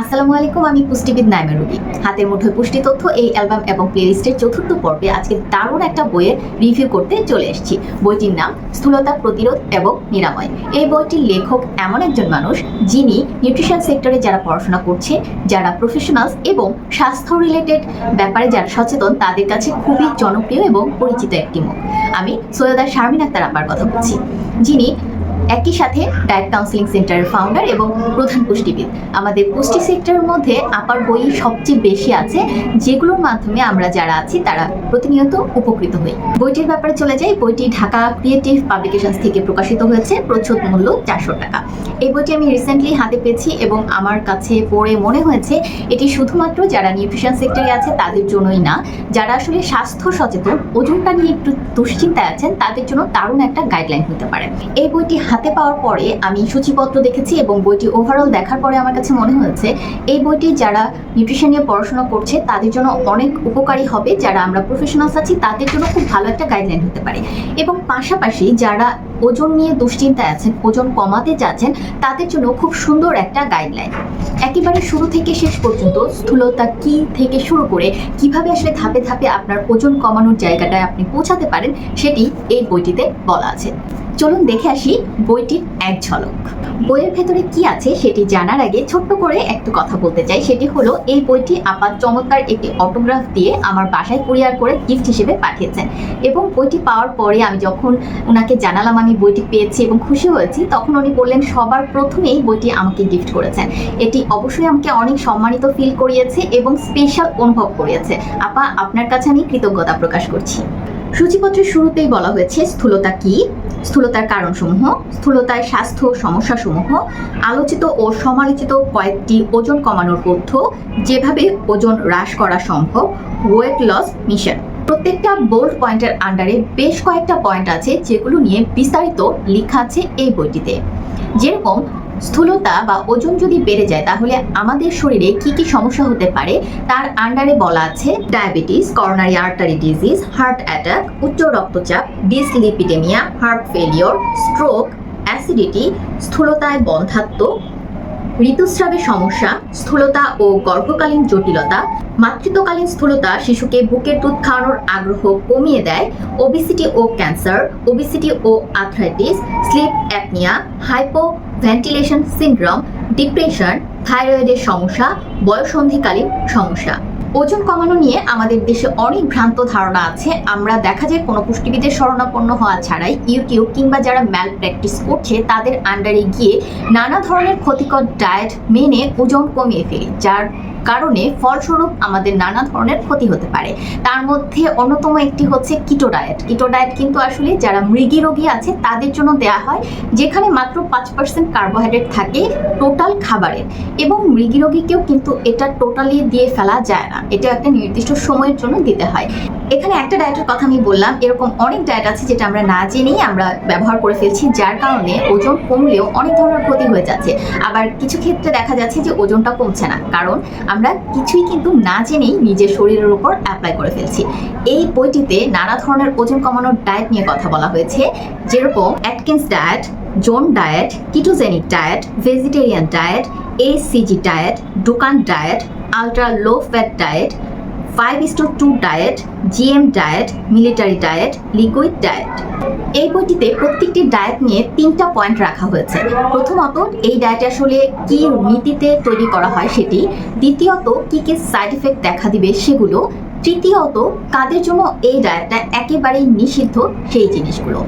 আসসালামু আলাইকুম, আমি পুষ্টিবিদ নাইমা রুবি। হাতের মুঠোয় পুষ্টি তথ্য, এই অ্যালবাম এবং প্লেলিস্টের চতুর্থ পর্বে আজকে দারুণ একটা বইয়ের রিভিউ করতে চলে এসেছি। বইটির নাম স্থূলতা, প্রতিরোধ এবং নিরাময়। এই বইটির লেখক এমন একজন মানুষ যিনি নিউট্রিশন সেক্টরে যারা পড়াশোনা করছে, যারা প্রফেশনালস এবং স্বাস্থ্য রিলেটেড ব্যাপারে যারা সচেতন, তাদের কাছে খুবই জনপ্রিয় এবং পরিচিত একটি মুখ। আমি সৈয়দা শারমিন আক্তার আপার কথা বলছি, যিনি একই সাথে ডায়েট কাউন্সিলিং সেন্টারের ফাউন্ডার এবং প্রধান পুষ্টিবিদ। আমাদের পুষ্টি সেক্টরের মধ্যে আপার বই সবচেয়ে বেশি আছে, যেগুলোর মাধ্যমে আমরা যারা আছি, তারা প্রতিনিয়ত উপকৃত হই। বইটির ব্যাপারে চলে যাই। বইটি ঢাকা ক্রিয়েটিভ পাবলিকেশনস থেকে প্রকাশিত হয়েছে। প্রচ্ছদ মূল্য, চারশো টাকা। এই বইটি আমি রিসেন্টলি হাতে পেয়েছি এবং আমার কাছে পড়ে মনে হয়েছে, এটি শুধুমাত্র যারা নিউট্রিশন সেক্টরে আছে, তাদের জন্যই না। যারা আসলে স্বাস্থ্য সচেতন, ওজনটা নিয়ে একটু দুশ্চিন্তায় আছেন, তাদের জন্য দারুণ একটা গাইডলাইন হতে পারে। এই বইটি হাতে পাওয়ার পরে আমি সূচিপত্র দেখেছি এবং বইটি ওভারঅল দেখার পরে আমার কাছে মনে হয়েছে, এই বইটি যারা নিউট্রিশন নিয়ে পড়াশোনা করছে, তাদের জন্য অনেক উপকারী হবে। যারা আমরা প্রফেশনালস আছি, তাদের জন্য খুব ভালো একটা গাইডলাইন হতে পারে। এবং পাশাপাশি যারা ওজন নিয়ে দুশ্চিন্তায় আছেন, ওজন কমাতে যাচ্ছেন, তাদের জন্য খুব সুন্দর একটা গাইডলাইন একেবারে শুরু থেকে শেষ পর্যন্ত স্থূলতা কি থেকে শুরু করে কীভাবে আসলে ধাপে ধাপে আপনার ওজন কমানোর জায়গাটায় আপনি পৌঁছাতে পারেন, সেটি এই বইটিতে বলা আছে। চলুন দেখে আসি বইটির এক ঝলক। বইয়ের ভেতরে কি আছে সেটি জানার আগে ছোট্ট করে একটু কথা বলতে চাই। সেটি হলো এই বইটি আপাত চমৎকার একটি অটোগ্রাফ দিয়ে আমার বাসায় কুরিয়ার করে গিফট হিসেবে পাঠিয়েছেন। এবং বইটি পাওয়ার পরে আমি যখন ওনাকে জানালাম আমি বইটি পেয়েছি এবং খুশি হয়েছি, তখন উনি বললেন, সবার প্রথমেই বইটি আমাকে গিফট করেছেন। এটি অবশ্যই আমাকে অনেক সম্মানিত ফিল করিয়েছে এবং স্পেশাল অনুভব করিয়েছে। আপা, আপনার কাছে আমি কৃতজ্ঞতা প্রকাশ করছি। সূচিপত্রের শুরুতেই বলা হয়েছে, স্থূলতা কি? স্থূলতার কারণসমূহ, স্থূলতায় স্বাস্থ্য সমস্যাসমূহ, আলোচিত ও সমালোচিত কয়েকটি ওজন কমানোর পথ্য যেভাবে ওজন হ্রাস করা সম্ভব ওয়েট লস মিশন প্রত্যেকটা বোল্ড পয়েন্টের আন্ডারে বেশ কয়েকটা পয়েন্ট আছে যেগুলো নিয়ে বিস্তারিত লেখা আছে এই বইটিতে। যেরকম স্থূলতা বা ওজন যদি বেড়ে যায়, তাহলে আমাদের শরীরে কি কি সমস্যা হতে পারে তার আন্ডারে বলা আছে diabetes coronary artery disease heart attack উচ্চ রক্তচাপ dyslipidaemia heart failure stroke acidity স্থূলতায় বন্ধাত্ম ঋতুস্রাবের সমস্যা, স্থূলতা ও গর্ভকালীন জটিলতা, মাতৃত্বকালীন স্থূলতা শিশুকে বুকের দুধ খাওয়ানোর আগ্রহ কমিয়ে দেয় ওবিসিটি ও ক্যান্সার ওবিসিটি ও arthritis sleep apnoea hypoventilation syndrome, depression, থাইরয়েডের সমস্যা, বয়সন্ধিকালীন সমস্যা। ওজন কমানো নিয়ে আমাদের দেশে অনেক ভ্রান্ত ধারণা আছে। আমরা দেখা যায় কোনো পুষ্টিবিদের শরণাপন্ন হওয়া ছাড়াই ইউটিউব কিংবা যারা ম্যাল প্র্যাকটিস করছে, তাদের আন্ডারে গিয়ে নানা ধরনের ক্ষতিকর ডায়েট মেনে ওজন কমিয়ে ফেলি, যার কারণে ফলস্বরূপ আমাদের নানা ধরনের ক্ষতি হতে পারে। তার মধ্যে অন্যতম একটি হচ্ছে কিটো ডায়েট কিটো ডায়েট কিন্তু আসলে যারা মৃগী রোগী আছে, তাদের জন্য দেয়া হয়, যেখানে মাত্র পাঁচ পার্সেন্ট কার্বোহাইড্রেট থাকে টোটাল খাবারের এবং মৃগী রোগীকেও কিন্তু এটা টোটালি দিয়ে ফেলা যায় না। এটা একটা নির্দিষ্ট সময়ের জন্য দিতে হয়। এখানে একটা ডায়েটের কথা আমি বললাম। এরকম অনেক ডায়েট আছে যেটা আমরা না জেনেই আমরা ব্যবহার করে ফেলছি, যার কারণে ওজন কমলেও অনেক ধরনের ক্ষতি হয়ে যাচ্ছে। আবার কিছু ক্ষেত্রে দেখা যাচ্ছে যে ওজনটা কমছে না। কারণ আমরা কিছুই কিন্তু না জেনেই নিজের শরীরের উপর অ্যাপ্লাই করে ফেলছি। এই বইটিতে নানা ধরনের ওজন কমানোর ডায়েট নিয়ে কথা বলা হয়েছে, যেরকম Atkins diet zone diet ketogenic diet vegetarian diet ACG diet Dukan diet ultra low fat diet five is to two diet GM diet military diet liquid diet এই বইটিতে প্রত্যেকটি ডায়েট নিয়ে তিনটা পয়েন্ট রাখা হয়েছে। প্রথমত, এই ডায়েট আসলে কি নীতিতে তৈরি করা হয় সেটি। দ্বিতীয়ত, কি কি সাইড এফেক্ট দেখা দিবে সেগুলো। তৃতীয়ত, কাদের জন্য এই ডায়েটটা একেবারেই নিষিদ্ধ সেই জিনিসগুলো।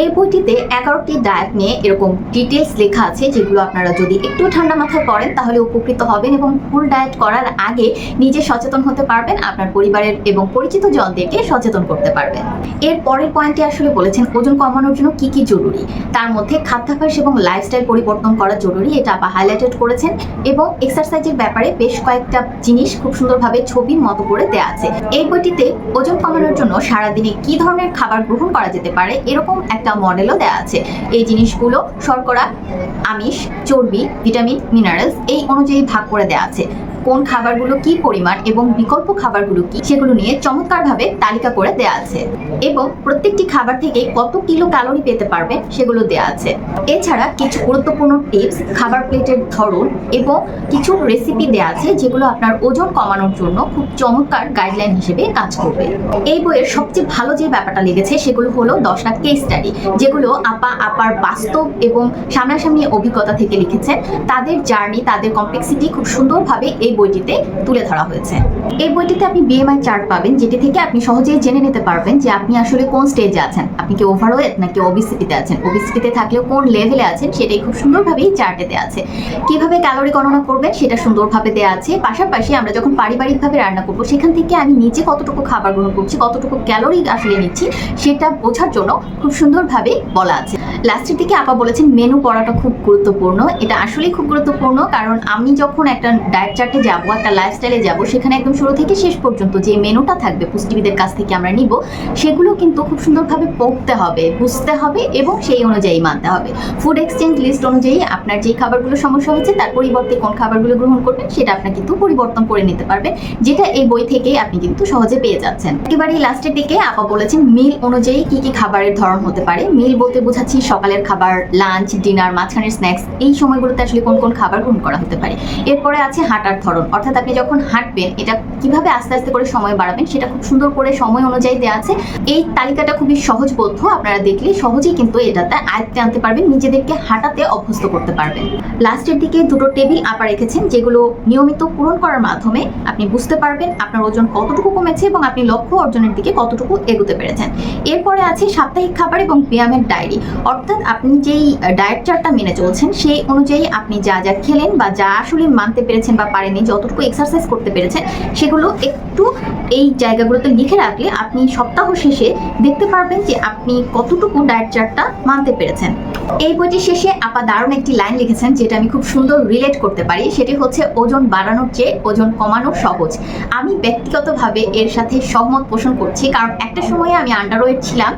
এই বইটিতে এগারোটি ডায়েট নিয়ে এরকম ডিটেলস লেখা আছে, যেগুলো আপনারা যদি একটু ঠান্ডা মাথায় পড়েন, তাহলে উপকৃত হবেন এবং ফুল ডায়েট করার আগে নিজে সচেতন হতে পারবেন, আপনার পরিবারের এবং পরিচিত জনদেরকে সচেতন করতে পারবেন। এর পরের পয়েন্টে আসলে বলেছেন, ওজন কমানোর জন্য কি কি জরুরি? তার মধ্যে খাদ্যাভ্যাস এবং লাইফস্টাইল পরিবর্তন করা জরুরি, এটা আপা হাইলাইটেড করেছেন এবং এক্সারসাইজের ব্যাপারে বেশ কয়েকটা জিনিস খুব সুন্দরভাবে ছবির মতো করে দেয়া আছে। এই বইটিতে ওজন কমানোর জন্য সারাদিনে কি ধরনের খাবার গ্রহণ করা যেতে পারে এরকম একটা মডেলও দেওয়া আছে। এই জিনিসগুলো শর্করা, আমিষ, চর্বি, ভিটামিন মিনারেলস এই অনুযায়ী ভাগ করে দেওয়া আছে। কোন খাবারগুলো কি পরিমাণ এবং বিকল্প খাবারগুলো কি সেগুলো নিয়ে চমৎকারভাবে তালিকা করে দেয়া আছে। এবং প্রত্যেকটি খাবার থেকে কত কিলো ক্যালোরি পেতে পারবে সেগুলো দেয়া আছে। এছাড়া কিছু গুরুত্বপূর্ণ টিপস, খাবার প্লেটের ধরন এবং কিছু রেসিপি দেয়া আছে যেগুলো আপনার ওজন কমানোর জন্য খুব চমৎকার গাইডলাইন হিসেবে কাজ করবে। এই বইয়ের সবচেয়ে ভালো যে ব্যাপারটা লেগেছে সেগুলো হলো দশটা কেস স্টাডি যেগুলো আপা আপার বাস্তব এবং সামনাসামনি অভিজ্ঞতা থেকে লিখেছেন। তাদের জার্নি তাদের কমপ্লেক্সিটি খুব সুন্দরভাবে এই বইটিতে তুলে ধরা হয়েছে। এই বইটিতে আপনি বিএমআই চার্ট পাবেন, যেটি থেকে আপনি সহজেই জেনে নিতে পারবেন যে আপনি আসলে কোন স্টেজে আছেন। আপনি কি ওভারওয়েট নাকি ওবিসিটিতে আছেন? ওবিসিটিতে থাকলেও কোন লেভেলে আছেন, সেটাই খুব সুন্দরভাবেই চার্টে দেওয়া আছে। কীভাবে ক্যালোরি গণনা করবেন, সেটা সুন্দরভাবে দেওয়া আছে। পাশাপাশি আমরা যখন পারিবারিকভাবে রান্না করব, সেখান থেকে আমি নিজে কতটুকু খাবার গ্রহণ করছি, কতটুকু ক্যালোরি আসলে নিচ্ছি, সেটা বোঝার জন্য খুব সুন্দরভাবে বলা আছে। লাস্টের দিকে আপা বলেছেন মেনু পড়াটা খুব গুরুত্বপূর্ণ। এটা আসলেই খুব গুরুত্বপূর্ণ কারণ আমি যখন একটা ডায়েট চার্টে যাব, একটা লাইফস্টাইলে যাব, সেখানে একদম শুরু থেকে শেষ পর্যন্ত যে মেনুটা থাকবে, পুষ্টিবিদের কাছ থেকে আমরা নিব, সেগুলো কিন্তু খুব সুন্দরভাবে পড়তে হবে, বুঝতে হবে এবং সেই অনুযায়ী মানতে হবে। ফুড এক্সচেঞ্জ লিস্ট অনুযায়ী আপনার যে খাবারগুলো সমস্যা হচ্ছে, তার পরিবর্তে কোন খাবারগুলো গ্রহণ করবেন, সেটা আপনার কিন্তু পরিবর্তন করে নিতে পারবেন, যেটা এই বই থেকে আপনি কিন্তু সহজে পেয়ে যাচ্ছেন। একেবারে লাস্টের দিকে আপা বলেছেন মিল অনুযায়ী কি কি খাবারের ধরন হতে পারে মিল বলতে বোঝাচ্ছি সকালের খাবার লাঞ্চ ডিনার মাঝখানের স্ন্যাক্স এই সময়গুলোতে আসলে কোন কোন খাবার গ্রহণ করা হতে পারে। এরপরে আছে হাঁটার ধরন। অর্থাৎ আপনি যখন হাঁটবেন, এটা কীভাবে আস্তে আস্তে করে সময় বাড়াবেন সেটা খুব সুন্দর করে সময় অনুযায়ী দেওয়া আছে। এই তালিকাটা খুবই সহজবোধ্য আপনারা দেখলে সহজেই কিন্তু এটাতে আয়ত্তে আনতে পারবেন, নিজেদেরকে হাঁটাতে অভ্যস্ত করতে পারবেন। লাস্টের দিকে দুটো টেবিল আপা রেখেছেন, যেগুলো নিয়মিত পূরণ করার মাধ্যমে আপনি বুঝতে পারবেন আপনার ওজন কতটুকু কমেছে এবং আপনি লক্ষ্য অর্জনের দিকে কতটুকু এগোতে পেরেছেন। এরপরে আছে সাপ্তাহিক খাবার এবং ব্যায়ামের ডায়েরি অর্থাৎ আপনি যেই ডায়েট চার্টটা মেনে চলছেন, সেই অনুযায়ী আপনি যা যা খেলেন বা যা আসলে মানতে পেরেছেন বা পারেনি যতটুকু এক্সারসাইজ করতে পেরেছেন, সেগুলো একটু এই জায়গাগুলোতে লিখে রাখলে আপনি সপ্তাহ শেষে দেখতে পারবেন যে আপনি কতটুকু ডায়েট চার্টটা মানতে পেরেছেন। এই বইটির শেষে আপা দারুণ একটি লাইন লিখেছেন, যেটা আমি খুব সুন্দর রিলেট করতে পারি। সেটি হচ্ছে, ওজন বাড়ানোর চেয়ে ওজন কমানো সহজ। আমি ব্যক্তিগতভাবে এর সাথে সহমত পোষণ করছি, কারণ একটা সময়ে আমি আন্ডারওয়েট ছিলাম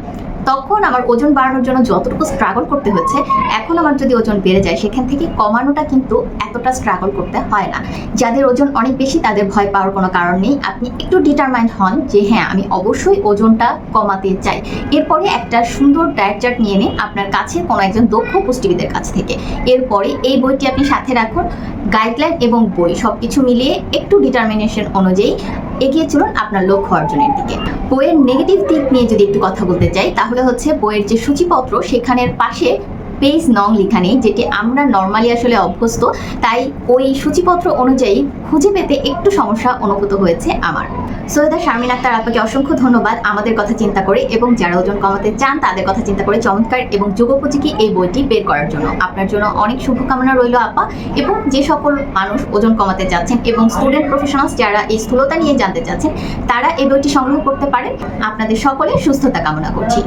তখন আমার ওজন বাড়ানোর জন্য যতটুকু স্ট্রাগল করতে হচ্ছে, এখন আমার যদি ওজন বেড়ে যায়, সেখান থেকে কমানোটা কিন্তু এতটা স্ট্রাগল করতে হয় না। যাদের ওজন অনেক বেশি, তাদের ভয় পাওয়ার কোনো কারণ নেই। আপনি একটু ডিটারমাইন্ড হন যে হ্যাঁ আমি অবশ্যই ওজনটা কমাতে চাই। এরপরে একটা সুন্দর ডায়েট চার্ট নিয়ে নিন আপনার কাছে কোনো একজন দক্ষ পুষ্টিবিদের কাছ থেকে। এরপরে এই বইটি আপনি সাথে রাখুন। গাইডলাইন এবং বই সব কিছু মিলিয়ে একটু ডিটারমিনেশন অনুযায়ী এগিয়ে চলুন আপনার লক্ষ্য অর্জনের দিকে। বইয়ের নেগেটিভ দিক নিয়ে যদি একটু কথা বলতে চাই, তাহলে হচ্ছে বইয়ের যে সূচিপত্র, সেখানের পাশে পেজ নং লেখা নেই যেটি আমরা নর্মালি আসলে অভ্যস্ত, তাই ওই সূচিপত্র অনুযায়ী খুঁজে পেতে একটু সমস্যা অনুভূত হয়েছে আমার। সৈয়দা শারমিন আক্তার আপাকে অসংখ্য ধন্যবাদ আমাদের কথা চিন্তা করে এবং যারা ওজন কমাতে চান তাদের কথা চিন্তা করে চমৎকার এবং যুগোপযোগী এই বইটি বের করার জন্য। আপনার জন্য অনেক শুভকামনা রইল আপা এবং যে সকল মানুষ ওজন কমাতে যাচ্ছেন এবং স্টুডেন্ট প্রফেশনালস যারা এই স্থূলতা নিয়ে জানতে চাচ্ছেন, তারা এই বইটি সংগ্রহ করতে পারেন আপনাদের সকলের সুস্থতা কামনা করছি।